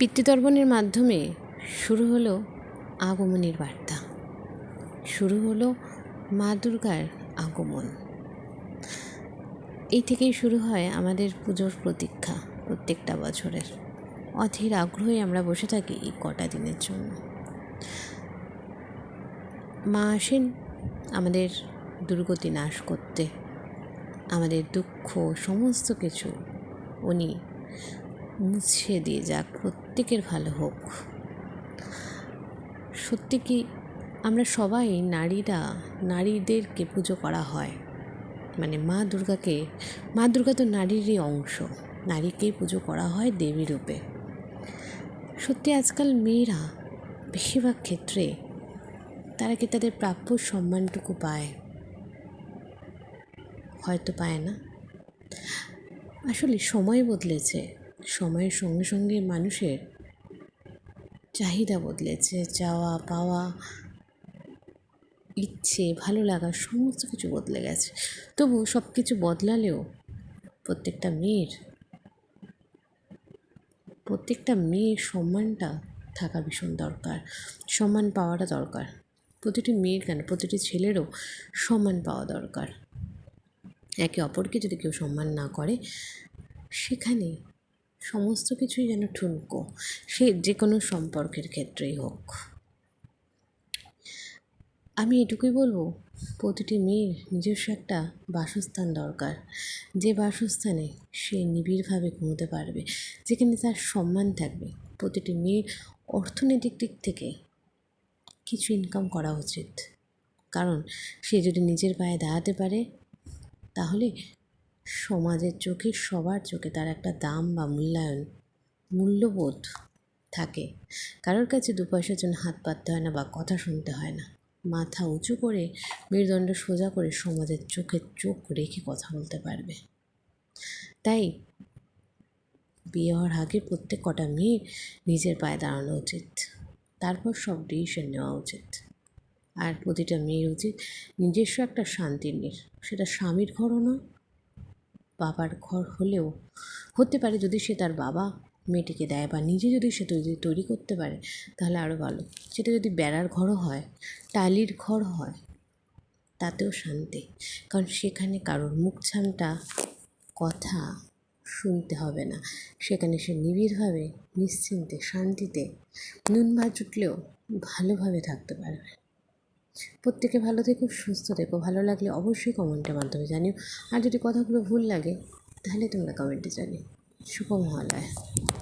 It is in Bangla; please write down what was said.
পিতৃতর্পণের মাধ্যমে শুরু হলো আগমনের বার্তা। শুরু হলো মা দুর্গার আগমন। এই থেকেই শুরু হয় আমাদের পুজোর প্রতীক্ষা প্রত্যেকটা বছরের। অধীর আগ্রহে আমরা বসে থাকি এই কটা দিনের জন্য। মা আসেন আমাদের দুর্গতি নাশ করতে। আমাদের দুঃখ, সমস্ত কিছু উনি মুছিয়ে দিয়ে যাক, প্রত্যেকের ভালো হোক। সত্যি কি আমরা সবাই নারীরা, নারীদেরকে পুজো করা হয়? মানে মা দুর্গাকে, মা দুর্গা তো নারীরই অংশ নারীকেই পুজো করা হয় দেবী রূপে। সত্যি আজকাল মেয়েরা বেশিরভাগ ক্ষেত্রে তারা কি তাদের প্রাপ্য সম্মানটুকু পায়? হয়তো পায় না। আসলে সময় বদলেছে। সময়ের সঙ্গে সঙ্গে মানুষের চাহিদা বদলেছে, চাওয়া, পাওয়া, ইচ্ছে, ভালো লাগা, সমস্ত কিছু বদলে গেছে। তবু সব কিছু বদলালেও প্রত্যেকটা মেয়ের প্রত্যেকটা মেয়ের সম্মানটা থাকা ভীষণ দরকার। সম্মান পাওয়াটা দরকার। প্রতিটি মেয়ের কেন? প্রতিটি ছেলেরও সম্মান পাওয়া দরকার। একে অপরকে যদি কেউ সম্মান না করে, সেখানে সমস্ত কিছুই যেন ঠুনকো, সে যে কোনো সম্পর্কের ক্ষেত্রেই হোক। আমি এটুকুই বলব, প্রতিটি মেয়ের নিজস্ব একটা বাসস্থান দরকার। যে বাসস্থানে সে নিবিড়ভাবে ঘুমোতে পারবে, যেখানে তার সম্মান থাকবে, প্রতিটি মেয়ের অর্থনৈতিক দিক থেকে কিছু ইনকাম করা উচিত। কারণ, সে যদি নিজের পায়ে দাঁড়াতে পারে, তাহলে সমাজের চোখে, সবার চোখে তার একটা দাম বা মূল্যায়ন, মূল্যবোধ থাকে। কারোর কাছে দু পয়সার জন্য হাত পাততে হয় না বা কথা শুনতে হয় না। মাথা উঁচু করে, মেরুদণ্ড সোজা করে সমাজের চোখে চোখ রেখে কথা বলতে পারবে। তাই বিয়ে হওয়ার আগে প্রত্যেক কটা মেয়ে নিজের পায়ে দাঁড়ানো উচিত। তারপর সব ডিসিশন নেওয়া উচিত। আর প্রতিটা মেয়ের উচিত নিজস্ব একটা শান্তির নির। সেটা স্বামীর ঘরও নয় বাবার ঘর হলেও হতে পারে যদি সে তার বাবা মেয়েটিকে দেয় বা নিজে যদি সে তৈরি তৈরি করতে পারে, তাহলে আরও ভালো। সেটা যদি বেড়ার ঘরও হয়, টালির ঘর হয়, তাতেও শান্তি। কারণ সেখানে কারোর মুখ ছামটা কথা শুনতে হবে না। সেখানে সে নিবিড়ভাবে, নিশ্চিন্তে, শান্তিতে নুন ভাত জুটলেও ভালোভাবে থাকতে পারবে। প্রত্যেকে ভালো থেকো, সুস্থ থেকো। ভালো লাগলে অবশ্যই কমেন্টের মাধ্যমে জানিও। আর যদি কথাগুলো ভুল লাগে, তাহলে তোমরা কমেন্টে জানিও। শুভ মহালয়া